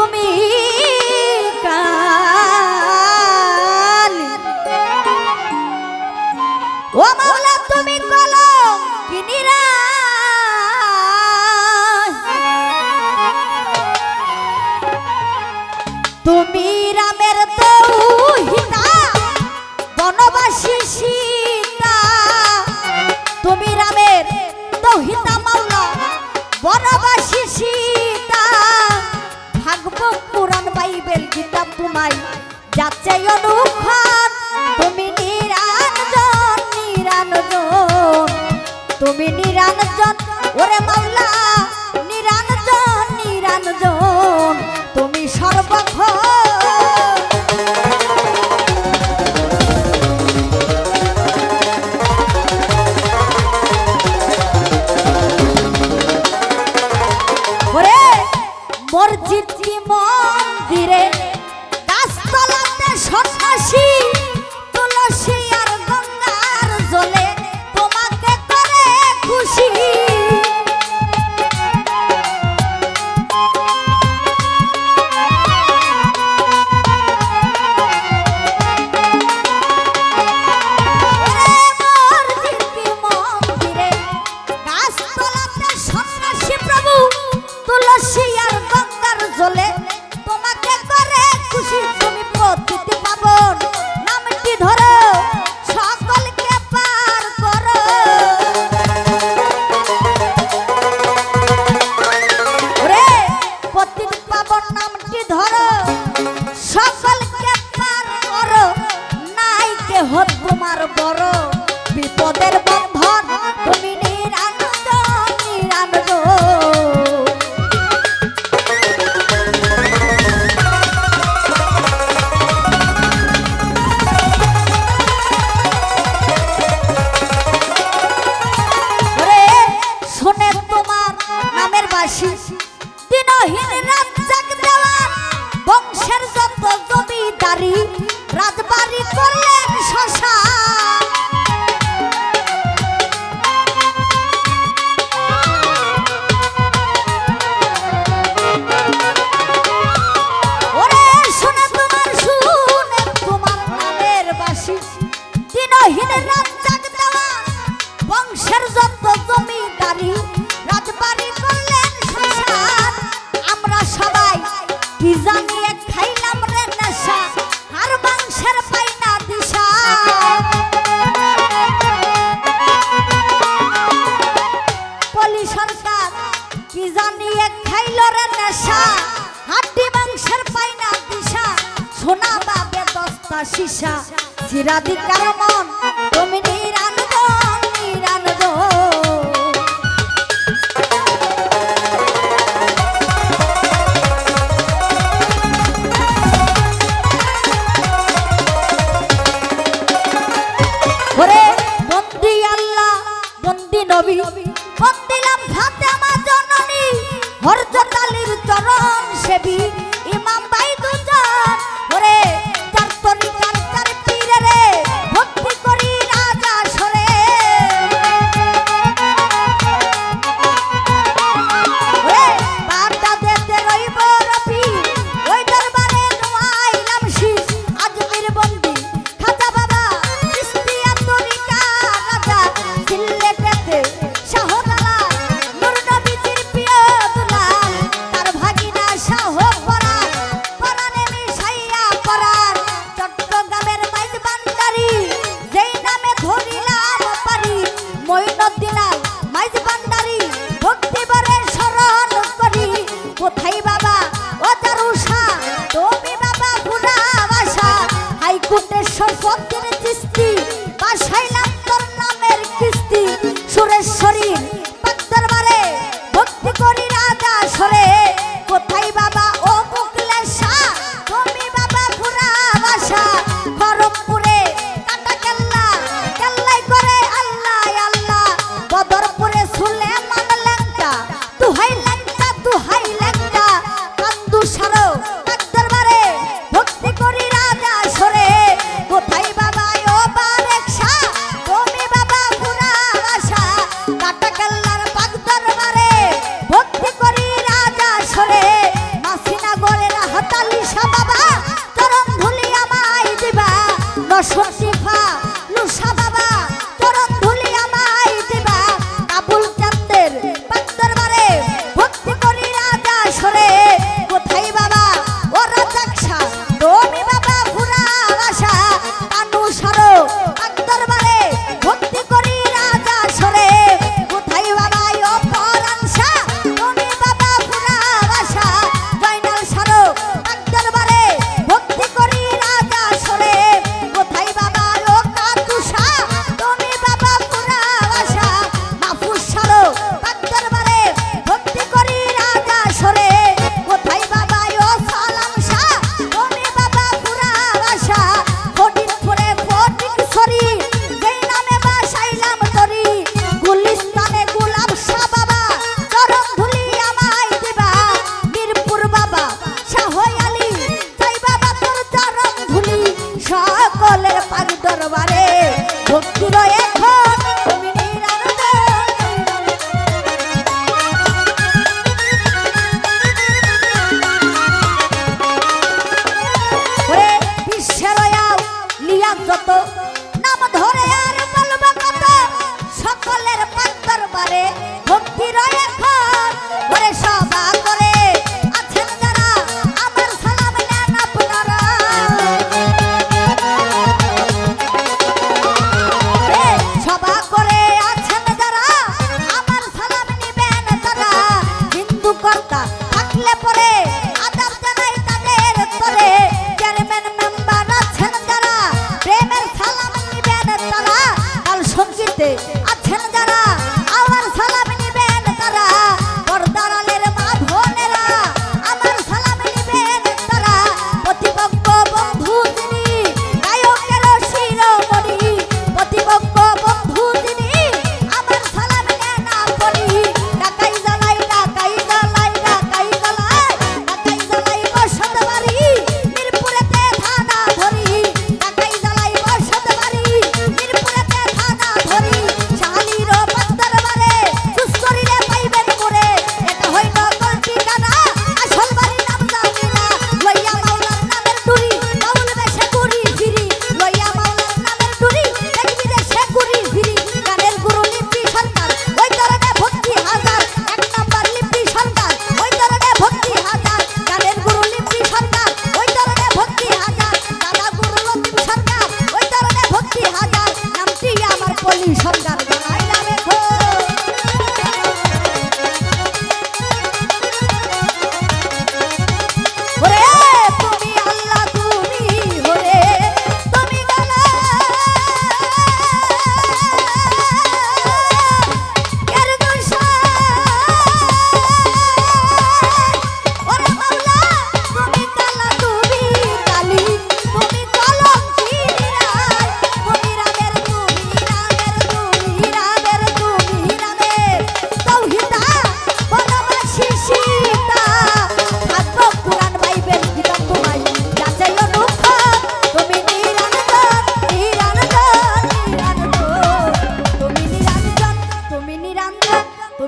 তুমি তুমি কলম তুমি রামের দৌহিতা বনবাসী সীতা। তুমি রামের দৌহিতা মাওলা বনবাসী সীতা। বেল গীতা তোমায় যাচ্ছে অনুক্ষণ তুমি নিরানজন নিরানজন তুমি নিরানজন ওরে মাওলা নিরানজন নিরানজন তুমি সর্বক্ষণ মসজিদ সোনা বাবে দস্তা সীসা। জিরাধিকার মন, তুমি নিরানন্দ নিরানন্দ। বন্দি আল্লাহ, বন্দি নবী। বন্দিলাম সাথে আমার জননী ইমাম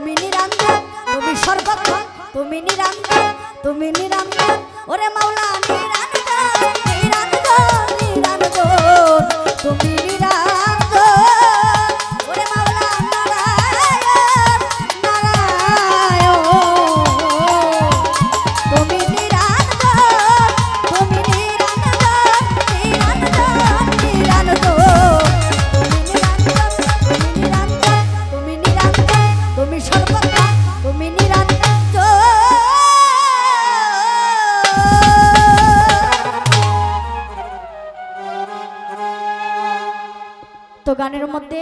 তুমি নিরঞ্জন তুমি সর্বক্ষণ তুমি নিরঞ্জন তুমি নিরঞ্জন ওরে মাওলা নিরঞ্জন মধ্যে